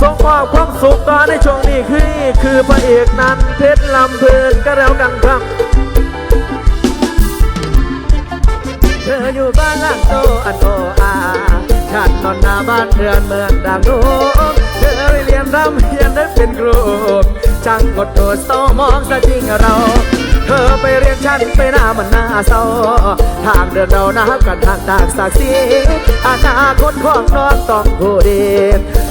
ส่งมอบความสุขต่อในช่วงนี้คือคือพระเอกนั้นเพชรลำเพลินก็แล้วกันครับ เธออยู่บ้านหลังโตอันโออาฉันนอนหน้าบ้านเรือนเมืองดังโน้นเธอไปเรียนรำเรียนได้เป็นครูช่างกดโดดโซมองซะจริงเรา เธอไปเรียนฉันไปหน้ามันหน้า เศร้าทางเดินเราหน้ากันทางตากสักสีอนาคตของน้องต้องผู้ดี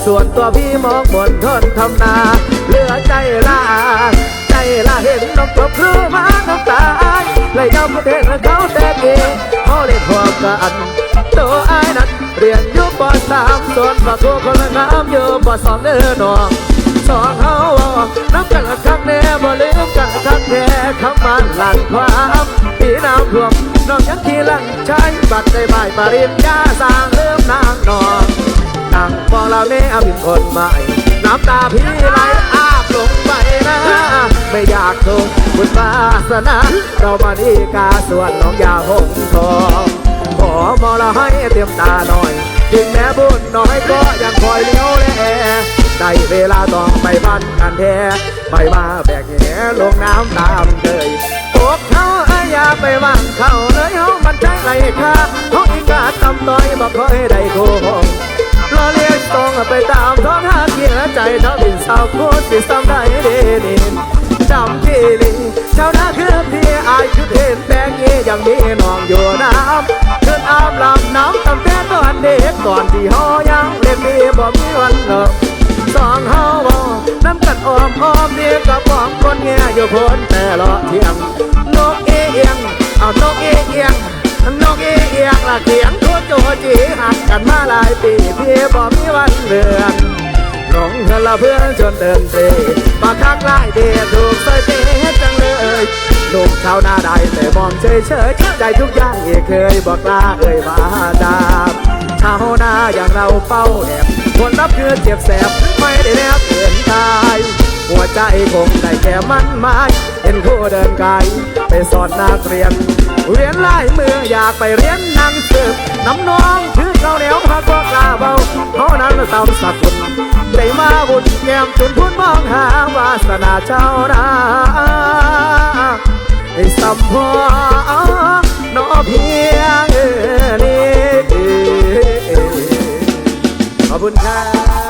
ส่วนตัวพี่มองบนทนทำนาเหลือใจลาใจลาเห็นน้องตบครูมาน้ำตาเลยยอมประเทศเขาแต่เองเขาเล่นหัวกันตัวไอ้ายนั้นเรียนอยู่ปสามส่วนมาตัวคนละน้ำอยู่ปสองเด้อน้องสองเฮา มกันละครั้งแน่คำมันหลังความปีน้ำท่วมน้องยังขี่หลังใช้บัตรได้ใบปริญญาสร้างเริ่มนางนองนั่งมองเราเน่เอาเป็นคนใหม่ น้ำตาพี่ไหลอาบลงไปนะ ไม่อยากถูกบุญวาสนา เรามาดีกาส่วนน้องยาหงทองขอมองเราให้เตรียมตาหน่อยถึงแม้บุญน้อยก็ยังคอยเลี้ยวแลได้เวลาต้องไปบ้านกันแท้ไปมาแบกแห ค่าห้องอีกาตำต้อยบอกคอยได้โกหกรอเลี้ยงตรงไปตามท้องหาเกียใจเท่าบินสาวโคตรสิซ้ำได้เดนินจำที่นี่ชาวนาคือพี่อายชุดเห็นแดงเย่ยังมีน้องอยู่น้ำขึ้นอาบลำน้ำตั้งแต่ตอนเด็กก่อนที่หอยังเล็กมีบ่มีวันเลิกสองเฮาบอน้ำกันออมออมเดียกับของคนแง่อยู่พ้นแต่เลาะเที่ยงนกเอียงเอานกเอียง นกเอียงละเขียงทั่วโจจีหักกันมาหลายปีพี่บ่มีวันเลือนหลงเธอละเพื่อนจนเดินเตะมาคักไล่เดียถูกใส่เตะจังเลยลูกชาวนาได้แต่มองเฉยเฉยๆใจทุกอย่างที่เคยบอกลาเอ่ยมาดามชาวนาอย่างเราเป้าแอบคนรับคือเจ็บแสบไม่ได้แนบเกินตายหัวใจคงได้แค่มันไม้เห็นคู่เดินไกลไปสอนนักเรียนเรียนลายมืออยากไปเรียนหนังสือน้ำน้องคือเราเหนียวพักก็กล้าเบาเขาะนั้นตามสักคนได้มาบุญแก้มจนพูดมองหาวาสนาเจ้านาได้สัมพอนอเพียงเออนี้ขอบคุณครับ